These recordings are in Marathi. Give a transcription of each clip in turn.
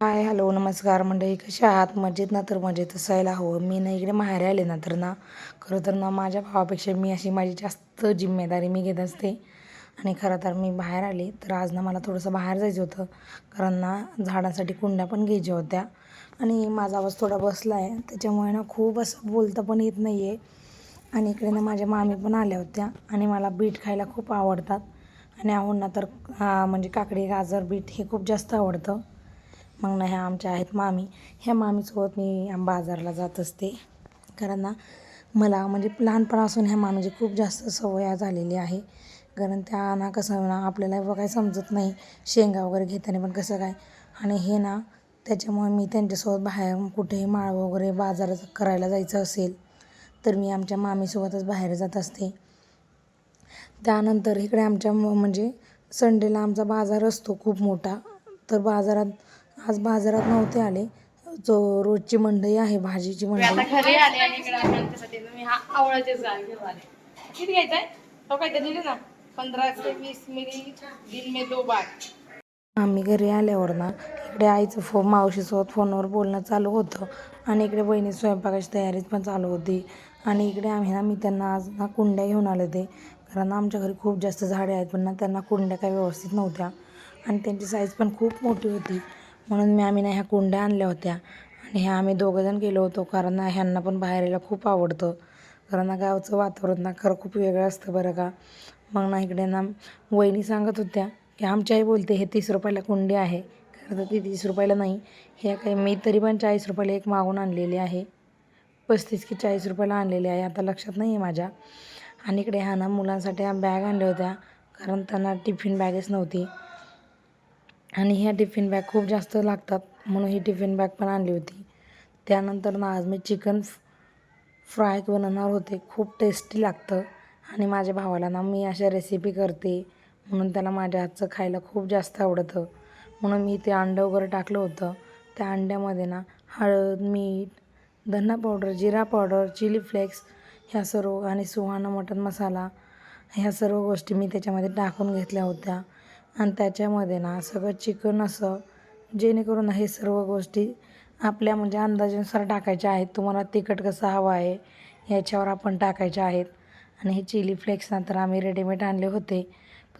हाय हॅलो नमस्कार मंडळी कशा आहात? मजेत ना तर मजेत असायला हवं. मी ना इकडे माहेर आले ना तर ना खरं तर ना माझ्या भावापेक्षा मी अशी माझी जास्त जिम्मेदारी मी घेत असते. आणि खरं तर मी बाहेर आले तर आज ना मला थोडंसं बाहेर जायचं होतं. कारण ना झाडांसाठी कुंड्या पण घ्यायच्या होत्या. आणि माझा आवाज थोडा बसला आहे त्याच्यामुळे ना खूप असं बोलता पण येत नाही आहे आणि इकडे ना माझ्या मामी पण आल्या होत्या. आणि मला बीट खायला खूप आवडतात. आणि आवडणार तर म्हणजे काकडी गाजर बीट हे खूप जास्त आवडतं. मग ना ह्या आमच्या आहेत मामी. ह्या मामीसोबत मी बाजारला जात असते. कारण ना मला म्हणजे लहानपणापासून ह्या मामीची खूप जास्त सवय झालेली आहे. कारण त्या ना कसं ना आपल्याला एवढं काही समजत नाही. शेंगा वगैरे घेताना पण कसं काय. आणि हे ना त्याच्यामुळे मी त्यांच्यासोबत बाहेर कुठेही माळ वगैरे बाजार करायला जायचं असेल तर मी आमच्या मामीसोबतच बाहेर जात असते. त्यानंतर इकडे आमच्या म्हणजे संडेला आमचा बाजार असतो खूप मोठा. तर बाजारात आज बाजारात नव्हते आले. जो रोजची मंडई आहे भाजीची मंडई. घरी आले आणि इकडे आपण त्यासाठी मी हा आवळाचे झाड घेऊन आले. किती घ्यायचंय? तो काय दिले ना पंधरा ते वीस मिली दिन में दो बार आम्ही घरी आल्यावर ना इकडे आईचं फो मावशीसोबत फोनवर बोलणं चालू होतं. आणि इकडे बहिणी स्वयंपाकाची तयारी पण चालू होती. आणि इकडे आम्ही ना मी त्यांना आज ना कुंड्या घेऊन आले ते कारण आमच्या घरी खूप जास्त झाडे आहेत पण ना त्यांना कुंड्या काही व्यवस्थित नव्हत्या. आणि त्यांची साईज पण खूप मोठी होती. म्हणून मी आम्ही ना ह्या कुंड्या आणल्या होत्या. आणि ह्या आम्ही दोघंजण गेलो होतो कारण ना ह्यांना पण बाहेर यायला खूप आवडतं. कारण ना गावचं वातावरण ना खरं खूप वेगळं असतं बरं का. मग ना इकडे ना वहिनी सांगत होत्या की आमची आई बोलते हे तीस रुपयाला कुंडी आहे. खरं तर ती तीस रुपयाला नाही. हे काही मी तरी पण चाळीस रुपयाला एक मागून आणलेली आहे. पस्तीस की चाळीस रुपयाला आणलेली आहे. आता लक्षात नाही आहे माझ्या. आणि इकडे ह्या ना मुलांसाठी ह्या बॅग आणल्या होत्या. कारण त्यांना टिफिन बॅगच नव्हती. आणि ह्या टिफिन बॅग खूप जास्त लागतात म्हणून ही टिफिन बॅग पण आणली होती. त्यानंतर ना आज मी चिकन फ्राय बनवणार होते. खूप टेस्टी लागतं. आणि माझ्या भावाला ना मी अशा रेसिपी करते म्हणून त्याला माझ्या हातचं खायला खूप जास्त आवडतं. म्हणून मी ते अंडं वगैरे टाकलं होतं. त्या अंड्यामध्ये ना हळद मीठ धना पावडर जिरा पावडर चिली फ्लेक्स ह्या सर्व आणि सुहाणा मटन मसाला ह्या सर्व गोष्टी मी त्याच्यामध्ये टाकून घेतल्या होत्या. आणि त्याच्यामध्ये ना सगळं चिकन असं जेणेकरून हे सर्व गोष्टी आपल्या म्हणजे अंदाजानुसार टाकायच्या आहेत. तुम्हाला तिखट कसं हवं आहे याच्यावर आपण टाकायच्या आहेत. आणि हे चिली फ्लेक्स ना तर आम्ही रेडीमेड आणले होते.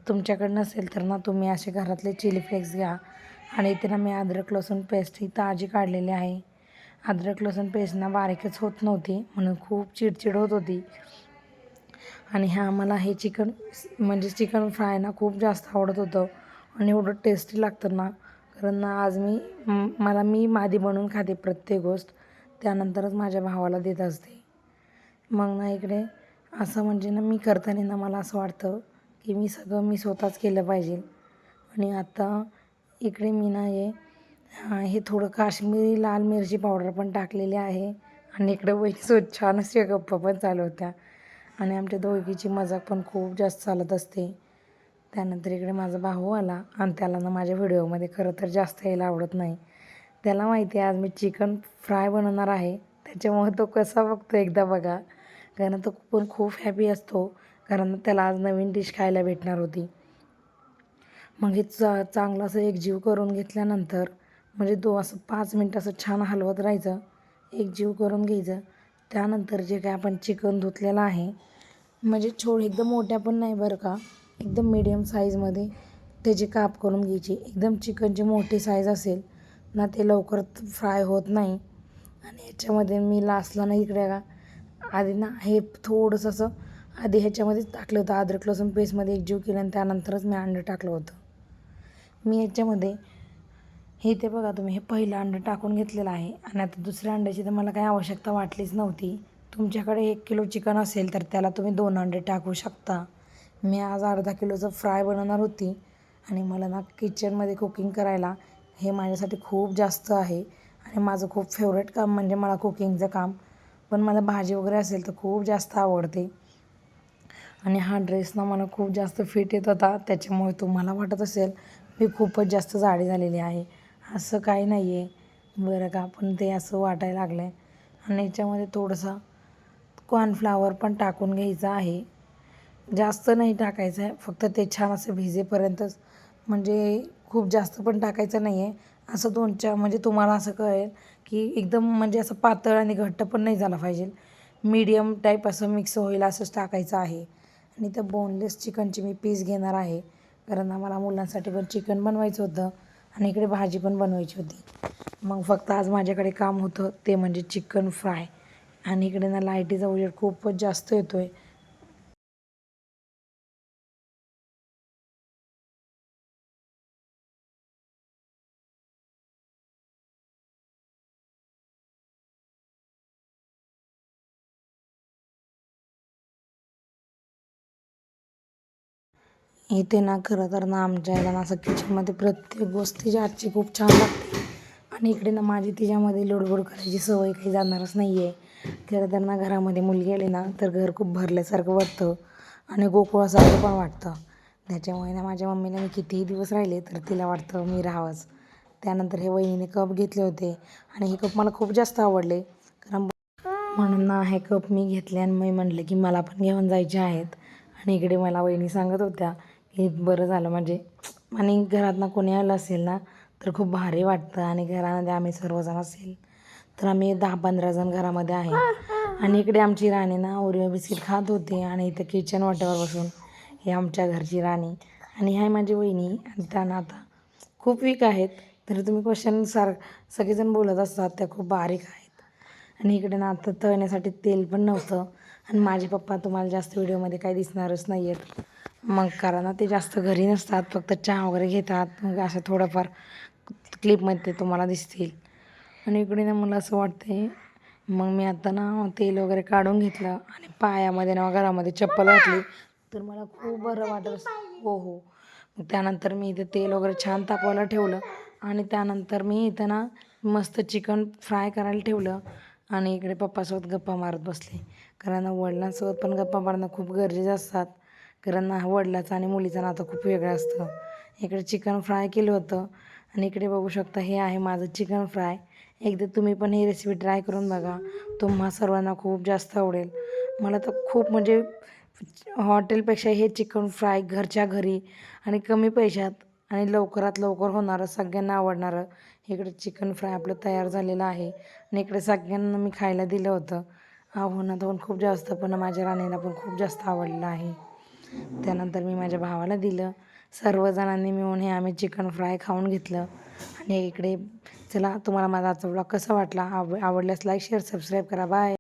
तुमच्याकडे नसेल तर ना तुम्ही असे घरातले चिली फ्लेक्स घ्या. आणि इथे ना मी अद्रक लसूण पेस्ट ही ताजी काढलेली आहे. अद्रक लसूण पेस्ट ना बारीकच होत नव्हती म्हणून खूप चिडचिड होत होती. आणि ह्या मला हे चिकन म्हणजे चिकन फ्राय ना खूप जास्त आवडत होतं. आणि एवढं टेस्टी लागतं ना. कारण ना आज मी मला मी मादी बनवून खाते प्रत्येक गोष्ट. त्यानंतरच माझ्या भावाला देत असते. मग ना इकडे असं म्हणजे ना मी करताना ना मला असं वाटतं की मी सगळं मी स्वतःच केलं पाहिजे. आणि आता इकडे मी ना हे हे थोडं काश्मीरी लाल मिरची पावडर पण टाकलेली आहे. आणि इकडे वही स्वच्छ छान अशा पण चालू होत्या. आणि आमच्या दोघीची मजाक पण खूप जास्त चालत असते. त्यानंतर इकडे माझा भाऊ आला आणि त्याला ना माझ्या व्हिडिओमध्ये खरं तर जास्त यायला आवडत नाही. त्याला माहिती आहे आज मी चिकन फ्राय बनवणार आहे. त्याच्यामुळे तो कसा बघतो एकदा बघा. कारण तो पण खूप हॅपी असतो. कारण त्याला आज नवीन डिश खायला भेटणार होती. मग हे चा चांगलं असं एकजीव करून घेतल्यानंतर म्हणजे दो असं पाच मिनटं असं छान हलवत राहायचं. एकजीव करून घ्यायचं. त्यानंतर जे काय आपण चिकन धुतलेलं आहे म्हणजे छोड एकदम मोठ्या पण नाही बरं का. एकदम मीडियम साईजमध्ये त्याचे काप करून घ्यायची. एकदम चिकनची मोठी साईज असेल ना ते लवकर फ्राय होत नाही. आणि ह्याच्यामध्ये मी लास्टला ना इकडे का आधी ना हे थोडंसं असं आधी ह्याच्यामध्येच टाकलं होतं. अद्रक लसूण पेस्टमध्ये एकजीव केलं आणि त्यानंतरच मी अंडं टाकलं होतं. मी ह्याच्यामध्ये हे ते बघा तुम्ही हे पहिलं अंडं टाकून घेतलेलं आहे. आणि आता दुसऱ्या अंड्याची तर मला काही आवश्यकता वाटलीच नव्हती. तुमच्याकडे एक किलो चिकन असेल तर त्याला तुम्ही दोन अंडे टाकू शकता. मी आज अर्धा किलोचं फ्राय बनवणार होती आणि मला ना किचनमध्ये कुकिंग करायला हे माझ्यासाठी खूप जास्त आहे आणि माझं खूप फेवरेट काम म्हणजे मला कुकिंगचं काम. पण मला भाजी वगैरे असेल तर खूप जास्त आवडते. आणि हा ड्रेस ना मला खूप जास्त फिट येत होता. त्याच्यामुळे तुम्हाला वाटत असेल मी खूपच जास्त जाडी झालेली आहे. असं काही नाही आहे बरं का पण ते असं वाटायला लागलं आहे आणि याच्यामध्ये थोडंसं कॉर्नफ्लावर पण टाकून घ्यायचं आहे. जास्त नाही टाकायचं आहे. फक्त ते छान असं भिजेपर्यंतच. म्हणजे खूप जास्त पण टाकायचं नाही आहे असं दोन चार म्हणजे तुम्हाला असं कळेल की एकदम म्हणजे असं पातळ आणि घट्ट पण नाही झाला पाहिजे. मीडियम टाईप असं मिक्स होईल असंच टाकायचं आहे. आणि त्या बोनलेस चिकनची मी पीस घेणार आहे. कारण आम्हाला मुलांसाठी पण चिकन बनवायचं होतं. आणि इकडे भाजी पण बनवायची होती. मग फक्त आज माझ्याकडे काम होतं ते म्हणजे चिकन फ्राय आणि इकडे ना लाईटीचा उजेड खूपच जास्त येतो आहे इथे ना खरं तर ना आमच्या याला ना असं किचनमध्ये प्रत्येक गोष्ट तिच्या आजची खूप छान लागते. आणि इकडे ना माझी तिच्यामध्ये लोडबोड करायची सवय काही जाणारच नाही आहे खरं तर ना घरामध्ये मुलगी आली ना तर घर खूप भरल्यासारखं वाटतं. आणि गोकुळासारखं पण वाटतं. त्याच्यामुळे ना माझ्या मम्मीला मी कितीही दिवस राहिले तर तिला वाटतं मी राहावंच. त्यानंतर हे वहिनीने कप घेतले होते आणि हे कप मला खूप जास्त आवडले. कारण म्हणून ना हे कप मी घेतले आणि मी म्हटलं की मला पण घेऊन जायचे आहेत. आणि इकडे मला वहिनी सांगत होत्या की बरं झालं म्हणजे आणि घरात ना कोणी आलं असेल ना तर खूप भारी वाटतं आणि घरामध्ये आम्ही सर्वजण असेल. तर आम्ही दहा पंधरा जण घरामध्ये आहे. आणि इकडे आमची राणी ना ओरिओ बिस्किट खात होती आणि इथं किचन वाट्यावर बसून ही आमच्या घरची राणी आणि ह्या माझी वहिनी आणि त्यांना आता खूप वीक आहेत. तर तुम्ही क्वेश्चन सार सगळेजण बोलत असतात त्या खूप बारीक आहेत. आणि इकडे ना आता तळण्यासाठी तेल पण नव्हतं. आणि माझे पप्पा तुम्हाला जास्त व्हिडिओमध्ये काही दिसणारच नाही आहेत मग कारण ना ते जास्त घरी नसतात फक्त चहा वगैरे घेतात. मग असं थोडंफार क्लिपमध्ये ते तुम्हाला दिसतील. आणि इकडे ना मला असं वाटते मग मी आता ना तेल वगैरे काढून घेतलं आणि पायामध्ये ना घरामध्ये चप्पल घातली. तर मला खूप बरं वाटत हो हो. मग त्यानंतर मी इथे तेल वगैरे छान तापवायला ठेवलं आणि त्यानंतर मी इथं ना मस्त चिकन फ्राय करायला ठेवलं आणि इकडे पप्पासोबत गप्पा मारत बसले. कारण वडिलांसोबत पण गप्पा मारणं खूप गरजेचं असतात. कारण ना वडिलाचं आणि मुलीचं नातं खूप वेगळं असतं. इकडे चिकन फ्राय केलं होतं आणि इकडे बघू शकता हे आहे माझं चिकन फ्राय. एकदा तुम्ही पण ही रेसिपी ट्राय करून बघा. तुम्हा सर्वांना खूप जास्त आवडेल. मला तर खूप म्हणजे हॉटेलपेक्षा हे चिकन फ्राय घरच्या घरी आणि कमी पैशात आणि लवकरात लवकर होणारं सगळ्यांना आवडणारं इकडे चिकन फ्राय आपलं तयार झालेलं आहे. आणि इकडे सगळ्यांना मी खायला दिलं होतं. आव्हानात पण खूप जास्त पण माझ्या राणीला पण खूप जास्त आवडलं आहे. त्यानंतर मी माझ्या भावाला दिलं. सर्वजणांनी मिळून हे आम्ही चिकन फ्राय खाऊन घेतलं. आणि इकडे चला तुम्हाला माझा आजचा ब्लॉग कसा वाटला आव आवडल्यास लाईक शेअर सबस्क्राईब करा. बाय